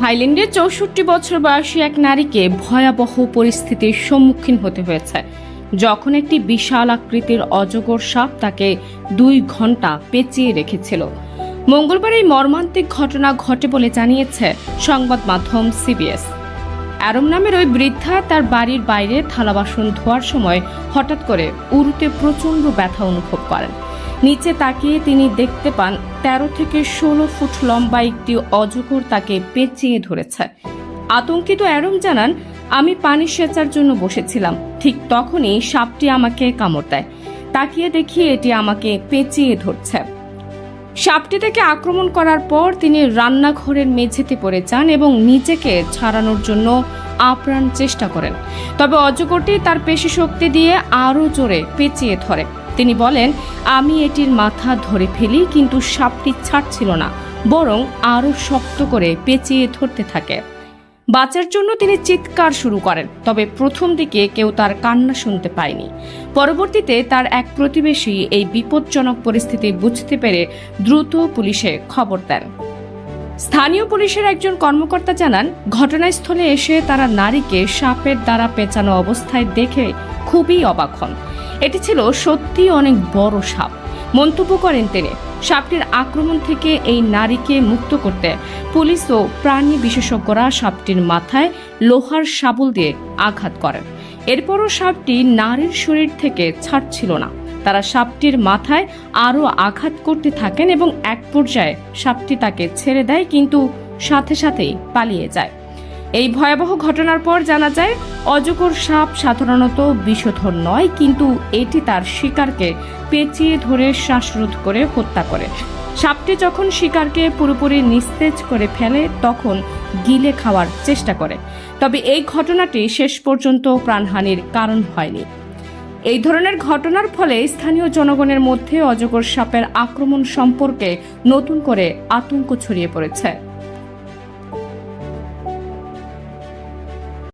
থাইল্যান্ডে চৌষট্টি বছর বয়সী এক নারীকে ভয়াবহ পরিস্থিতির সম্মুখীন হতে হয়েছে। যখন একটি বিশাল আকৃতির অজগর সাপ তাকে দুই ঘণ্টা পেঁচিয়ে রেখেছিল। মঙ্গলবার এই মর্মান্তিক ঘটনা ঘটে বলে জানিয়েছে সংবাদ মাধ্যম সিবিএস। অ্যারম নামের ওই বৃদ্ধা তার বাড়ির বাইরে থালা বাসন ধোয়ার সময় হঠাৎ করে উরুতে প্রচণ্ড ব্যথা অনুভব করেন। নিচে তাকিয়ে তিনি দেখতে পান তেরো থেকে ষোলো ফুট লম্বা একটি অজগর তাকে পেঁচিয়ে ধরেছে। আতঙ্কিত অ্যারম জানান, আমি পানি সেচার জন্য বসেছিলাম। ঠিক তখনই সাপটি আমাকে কামড় দেয়। তাকিয়ে দেখি এটি আমাকে পেঁচিয়ে ধরছে। সাপটি থেকে আক্রমণ করার পর তিনি রান্নাঘরের মেঝেতে পড়ে যান এবং নিজেকে ছাড়ানোর জন্য আপ্রাণ চেষ্টা করেন। তবে অজগরটি তার পেশি শক্তি দিয়ে আরও জোরে পেঁচিয়ে ধরে। তিনি বলেন, আমি এটির মাথা ধরে ফেলি, কিন্তু সাপটি ছাড়ছিল না, বরং আরও শক্ত করে পেঁচিয়ে ধরতে থাকে। বাঁচার জন্য তিনি চিৎকার শুরু করেন, তবে প্রথম দিকে কেউ তার কান্না শুনতে পায়নি। পরবর্তীতে তার এক প্রতিবেশী এই বিপজ্জনক পরিস্থিতি বুঝতে পেরে দ্রুত পুলিশে খবর দেন। স্থানীয় পুলিশের একজন কর্মকর্তা জানান, ঘটনাস্থলে এসে তারা নারীকে সাপের দ্বারা পেঁচানো অবস্থায় দেখে খুবই অবাক হন। এটি ছিল সত্যি অনেক বড় সাপ। মন্তব্য করেন তিনি, সাপটির আক্রমণ থেকে এই নারীকে মুক্ত করতে পুলিশ ও প্রাণী বিশেষজ্ঞরা সাপটির মাথায় লোহার শাবল দিয়ে আঘাত করেন। এরপরও সাপটি নারীর শরীর থেকে ছাড়ছিল না। তারা সাপটির মাথায় আরও আঘাত করতে থাকেন এবং এক পর্যায়ে সাপটি তাকে ছেড়ে দেয়, কিন্তু সাথে সাথেই পালিয়ে যায়। এই ভয়াবহ ঘটনার পর জানা যায়, অজগর সাপ সাধারণত বিষধর নয়, কিন্তু এটি তার শিকারকে পেঁচিয়ে ধরে শ্বাসরোধ করে হত্যা করে। সাপটি যখন শিকারকে পুরোপুরি নিস্তেজ করে ফেলে, তখন গিলে খাওয়ার চেষ্টা করে। তবে এই ঘটনাটি শেষ পর্যন্ত প্রাণহানির কারণ হয়নি। এই ধরনের ঘটনার ফলে স্থানীয় জনগণের মধ্যে অজগর সাপের আক্রমণ সম্পর্কে নতুন করে আতঙ্ক ছড়িয়ে পড়েছে।